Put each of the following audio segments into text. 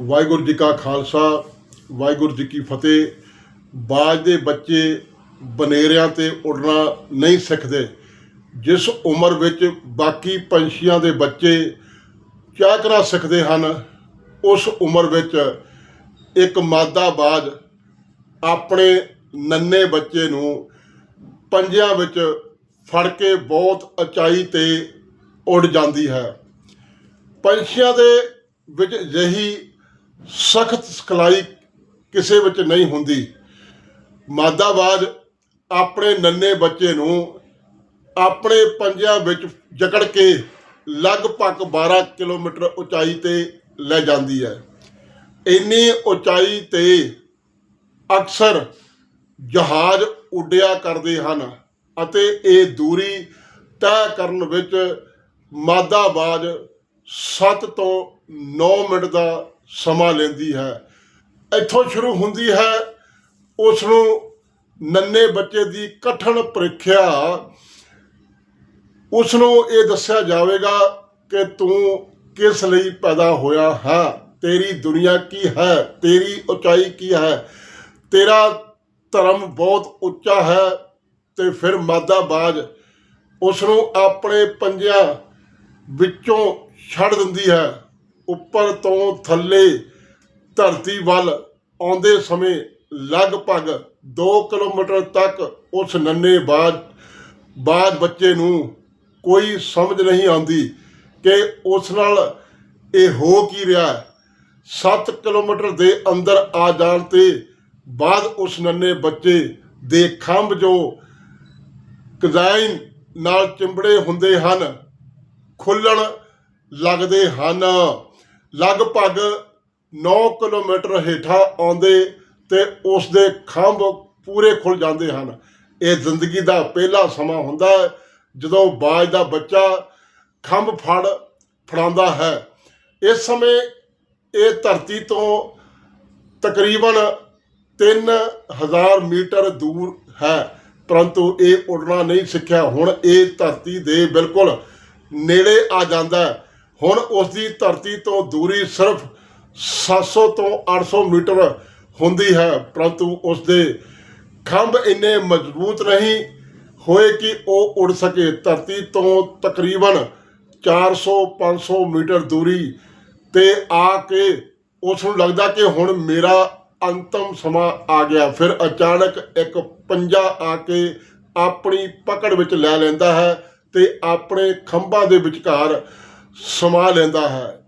ਵਾਹਿਗੁਰੂ ਜੀ ਕਾ ਖਾਲਸਾ, ਵਾਹਿਗੁਰੂ ਜੀ ਕੀ ਫਤਿਹ। ਬਾਜ ਦੇ ਬੱਚੇ ਬਨੇਰਿਆਂ ਤੇ ਉੱਡਣਾ ਨਹੀਂ ਸਿੱਖਦੇ। ਜਿਸ ਉਮਰ ਵਿੱਚ ਬਾਕੀ ਪੰਛੀਆਂ ਦੇ ਬੱਚੇ ਚਾਕਰਾ ਸਿੱਖਦੇ ਹਨ, ਉਸ ਉਮਰ ਵਿੱਚ ਇੱਕ ਮਾਦਾ ਬਾਜ ਆਪਣੇ ਨੰਨੇ ਬੱਚੇ ਨੂੰ ਪੰਜਿਆਂ ਵਿੱਚ ਫੜ ਕੇ ਬਹੁਤ ਉਚਾਈ ਤੇ ਉੱਡ ਜਾਂਦੀ ਹੈ। ਪੰਛੀਆਂ ਦੇ ਵਿੱਚ ਅਜਿਹੀ ਸਖਤ ਸਿਖਲਾਈ ਕਿਸੇ ਵਿੱਚ ਨਹੀਂ ਹੁੰਦੀ। ਮਾਦਾਬਾਜ਼ ਆਪਣੇ ਨੰਨੇ ਬੱਚੇ ਨੂੰ ਆਪਣੇ ਪੰਜਿਆਂ ਵਿੱਚ ਜਕੜ ਕੇ ਲਗਭਗ 12 ਕਿਲੋਮੀਟਰ ਉਚਾਈ ਤੇ ਲੈ ਜਾਂਦੀ ਹੈ। ਇੰਨੀ ਉਚਾਈ ਤੇ ਅਕਸਰ ਜਹਾਜ਼ ਉੱਡਿਆ ਕਰਦੇ ਹਨ ਅਤੇ ਇਹ ਦੂਰੀ ਤੈਅ ਕਰਨ ਵਿੱਚ ਮਾਦਾਬਾਜ਼ 7 ਤੋਂ 9 ਮਿੰਟ ਦਾ ਸਮਾਂ ਲੈਂਦੀ ਹੈ। ਇੱਥੋਂ ਸ਼ੁਰੂ ਹੁੰਦੀ ਹੈ। ਉਸ ਨੂੰ ਨੰਨੇ ਬੱਚੇ ਦੀ ਕਠਨ ਪ੍ਰੀਖਿਆ। ਉਸ ਨੂੰ ਇਹ ਦੱਸਿਆ ਜਾਵੇਗਾ ਕਿ ਤੂੰ ਕਿਸ ਲਈ ਪੈਦਾ ਹੋਇਆ ਹੈ? ਤੇਰੀ ਦੁਨੀਆ ਕੀ ਹੈ? ਤੇਰੀ ਉਚਾਈ ਕੀ ਹੈ? ਤੇਰਾ ਧਰਮ ਬਹੁਤ ਉੱਚਾ ਹੈ ਤੇ ਫਿਰ ਮਾਦਾਬਾਜ਼ ਉਸ ਨੂੰ ਆਪਣੇ ਪੰਜਿਆਂ ਵਿੱਚੋਂ ਛੱਡ ਦਿੰਦੀ ਹੈ। ਉੱਪਰ ਤੋਂ ਥੱਲੇ ਧਰਤੀ ਵੱਲ ਆਉਂਦੇ ਸਮੇਂ ਲਗਭਗ 2 ਕਿਲੋਮੀਟਰ ਤੱਕ ਉਸ ਨੰਨੇ ਬਾਜ ਬਾਜ ਬੱਚੇ ਨੂੰ ਕੋਈ ਸਮਝ ਨਹੀਂ ਆਉਂਦੀ ਕਿ ਉਸ ਨਾਲ ਇਹ ਹੋ ਕੀ ਰਿਹਾ 7 ਕਿਲੋਮੀਟਰ ਦੇ ਅੰਦਰ ਆ ਜਾਣ ਤੇ ਬਾਅਦ ਉਸ ਨੰਨੇ ਬੱਚੇ ਦੇ ਖੰਭ ਜੋ ਕਜ਼ਾਈਨ ਨਾਲ ਚਿੰਬੜੇ ਹੁੰਦੇ ਹਨ, ਖੁੱਲਣ ਲੱਗਦੇ ਹਨ। ਲਗਭਗ 9 ਕਿਲੋਮੀਟਰ ਹੇਠਾਂ ਆਉਂਦੇ ਤੇ ਉਸ ਦੇ ਖੰਭ ਪੂਰੇ ਖੁੱਲ ਜਾਂਦੇ ਹਨ। ਇਹ ਜ਼ਿੰਦਗੀ ਦਾ ਪਹਿਲਾ ਸਮਾਂ ਹੁੰਦਾ ਹੈ, ਜਦੋਂ ਬਾਜ ਦਾ ਬੱਚਾ ਖੰਭ ਫੜ ਫੜਾਉਂਦਾ ਹੈ। ਇਸ ਸਮੇਂ ਇਹ ਧਰਤੀ ਤੋਂ ਤਕਰੀਬਨ 3000 ਮੀਟਰ ਦੂਰ ਹੈ, ਪਰੰਤੂ ਇਹ ਉਡਣਾ ਨਹੀਂ ਸਿੱਖਿਆ। ਹੁਣ ਇਹ ਧਰਤੀ ਦੇ ਬਿਲਕੁਲ ਨੇੜੇ ਆ ਜਾਂਦਾ ਹੈ। ਹੁਣ ਉਸ ਦੀ ਧਰਤੀ ਤੋਂ ਦੂਰੀ ਸਿਰਫ 700 ਤੋਂ 800 ਮੀਟਰ ਹੁੰਦੀ ਹੈ, ਪਰੰਤੂ ਉਸ ਦੇ ਖੰਭ ਇੰਨੇ ਮਜ਼ਬੂਤ ਨਹੀਂ ਹੋਏ ਕਿ ਉਹ ਉੜ ਸਕੇ। ਧਰਤੀ ਤੋਂ ਤਕਰੀਬਨ 400-500 ਮੀਟਰ ਦੂਰੀ ਤੇ ਆ ਕੇ ਉਸ ਨੂੰ ਲੱਗਦਾ ਕਿ ਹੁਣ ਮੇਰਾ ਅੰਤਮ ਸਮਾਂ ਆ ਗਿਆ। ਫਿਰ ਅਚਾਨਕ ਇੱਕ ਪੰਜਾ ਆ ਕੇ ਆਪਣੀ ਪਕੜ ਵਿੱਚ ਲੈ ਲੈਂਦਾ ਹੈ ਤੇ ਆਪਣੇ ਖੰਭਾਂ ਦੇ ਵਿਚਕਾਰ ਸਮਾ ਲੈਂਦਾ ਹੈ।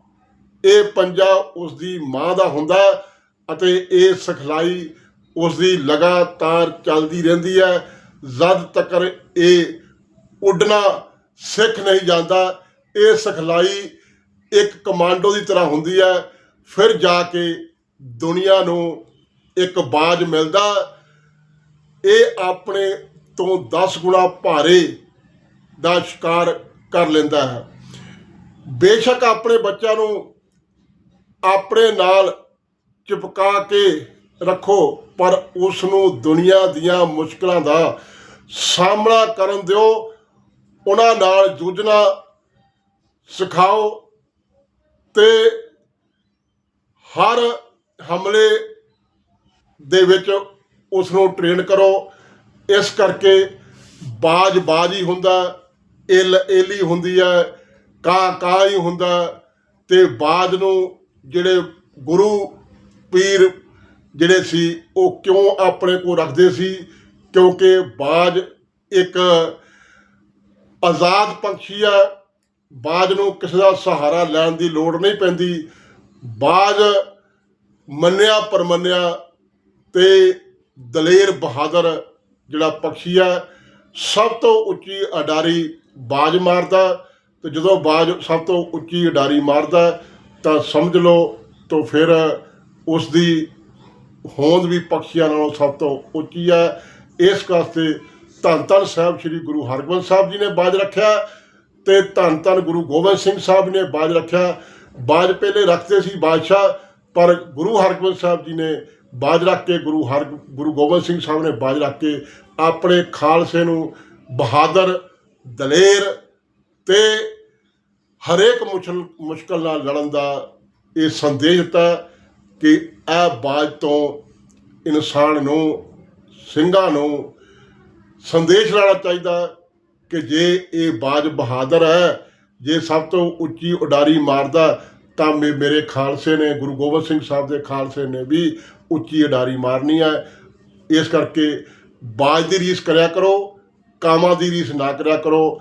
ਇਹ ਪੰਜਾ ਉਸ ਦੀ ਮਾਂ ਦਾ ਹੁੰਦਾ ਅਤੇ ਇਹ ਸਿਖਲਾਈ ਉਸ ਦੀ ਲਗਾਤਾਰ ਚੱਲਦੀ ਰਹਿੰਦੀ ਹੈ। ਜਦ ਤੱਕ ਇਹ ਉੱਡਣਾ ਸਿੱਖ ਨਹੀਂ ਜਾਂਦਾ, ਇਹ ਸਿਖਲਾਈ ਇੱਕ ਕਮਾਂਡੋ ਦੀ ਤਰ੍ਹਾਂ ਹੁੰਦੀ ਹੈ। ਫਿਰ ਜਾ ਕੇ ਦੁਨੀਆ ਨੂੰ ਇੱਕ ਬਾਜ ਮਿਲਦਾ। ਇਹ ਆਪਣੇ ਤੋਂ 10 ਗੁਣਾ ਭਾਰੇ ਦਾ ਸ਼ਿਕਾਰ ਕਰ ਲੈਂਦਾ ਹੈ। ਬੇਸ਼ੱਕ ਆਪਣੇ ਬੱਚਿਆਂ ਨੂੰ ਆਪਣੇ ਨਾਲ ਚਿਪਕਾ ਕੇ ਰੱਖੋ, ਪਰ ਉਸ ਨੂੰ ਦੁਨੀਆ ਦੀਆਂ ਮੁਸ਼ਕਲਾਂ ਦਾ ਸਾਹਮਣਾ ਕਰਨ ਦਿਓ। ਉਹਨਾਂ ਨਾਲ ਜੂਝਣਾ ਸਿਖਾਓ ਤੇ ਹਰ ਹਮਲੇ ਦੇ ਵਿੱਚ ਉਸ ਨੂੰ ਟ੍ਰੇਨ ਕਰੋ। ਇਸ ਕਰਕੇ ਬਾਜ ਬਾਜ ਹੀ ਹੁੰਦਾ ਇਲ ਏਲੀ ਹੁੰਦੀ ਹੈ। ਕਾ ਕਾ ਹੀ ਹੁੰਦਾ ਤੇ ਬਾਜ ਨੂੰ ਜਿਹੜੇ ਗੁਰੂ ਪੀਰ ਜਿਹੜੇ ਸੀ, ਉਹ ਕਿਉਂ ਆਪਣੇ ਕੋਲ ਰੱਖਦੇ ਸੀ? ਕਿਉਂਕਿ ਬਾਜ ਇੱਕ ਆਜ਼ਾਦ ਪੰਛੀ ਹੈ। ਬਾਜ ਨੂੰ ਕਿਸੇ ਦਾ ਸਹਾਰਾ ਲੈਣ ਦੀ ਲੋੜ ਨਹੀਂ ਪੈਂਦੀ। ਬਾਜ ਮੰਨਿਆ ਪਰਮੰਨਿਆ ਤੇ ਦਲੇਰ ਬਹਾਦਰ ਜਿਹੜਾ ਪੰਛੀ ਹੈ, ਸਭ ਤੋਂ ਉੱਚੀ ਅਡਾਰੀ ਬਾਜ ਮਾਰਦਾ ਤੇ ਜਦੋਂ ਬਾਜ ਸਭ ਤੋਂ ਉੱਚੀ ਉਡਾਰੀ ਮਾਰਦਾ ਤਾਂ ਸਮਝ ਲਓ ਤਾਂ ਫਿਰ ਉਸ ਦੀ ਹੋਂਦ ਵੀ ਪਕਸ਼ੀਆਂ ਨਾਲੋਂ ਸਭ ਤੋਂ ਉੱਚੀ ਹੈ। ਇਸ ਵਾਸਤੇ ਧੰਨ ਧੰਨ ਸਾਹਿਬ ਸ੍ਰੀ ਗੁਰੂ ਹਰਗੋਬਿੰਦ ਸਾਹਿਬ ਜੀ ਨੇ ਬਾਜ ਰੱਖਿਆ ਤੇ ਧੰਨ ਧੰਨ ਗੁਰੂ ਗੋਬਿੰਦ ਸਿੰਘ ਸਾਹਿਬ ਨੇ ਬਾਜ ਰੱਖਿਆ। ਬਾਜ ਪਹਿਲੇ ਰੱਖਦੇ ਸੀ ਬਾਦਸ਼ਾਹ, ਪਰ ਗੁਰੂ ਹਰਗੋਬਿੰਦ ਸਾਹਿਬ ਜੀ ਨੇ ਬਾਜ ਰੱਖ ਕੇ ਗੁਰੂ ਹਰ ਗੁਰੂ ਗੋਬਿੰਦ ਸਿੰਘ ਸਾਹਿਬ ਨੇ ਬਾਜ ਰੱਖ ਕੇ ਆਪਣੇ ਖਾਲਸੇ ਨੂੰ ਬਹਾਦਰ ਦਲੇਰ ਤੇ ਹਰੇਕ ਮੁਸ਼ਲ, ਮੁਸ਼ਕਲ ਨਾਲ ਲੜਨ ਦਾ ਇਹ ਸੰਦੇਸ਼ ਦਿੱਤਾ ਕਿ ਇਹ ਬਾਜ ਤੋਂ ਇਨਸਾਨ ਨੂੰ, ਸਿੰਘਾਂ ਨੂੰ ਸੰਦੇਸ਼ ਲੈਣਾ ਚਾਹੀਦਾ ਕਿ ਜੇ ਇਹ ਬਾਜ ਬਹਾਦਰ ਹੈ, ਜੇ ਸਭ ਤੋਂ ਉੱਚੀ ਉਡਾਰੀ ਮਾਰਦਾ ਤਾਂ ਮੇ- ਮੇਰੇ ਖਾਲਸੇ ਨੇ, ਗੁਰੂ ਗੋਬਿੰਦ ਸਿੰਘ ਸਾਹਿਬ ਦੇ ਖਾਲਸੇ ਨੇ ਵੀ ਉੱਚੀ ਉਡਾਰੀ ਮਾਰਨੀ ਹੈ। ਇਸ ਕਰਕੇ ਬਾਜ ਦੀ ਰੀਸ ਕਰਿਆ ਕਰੋ, ਕਾਮਾਂ ਦੀ ਰੀਸ ਨਾ ਕਰਿਆ ਕਰੋ।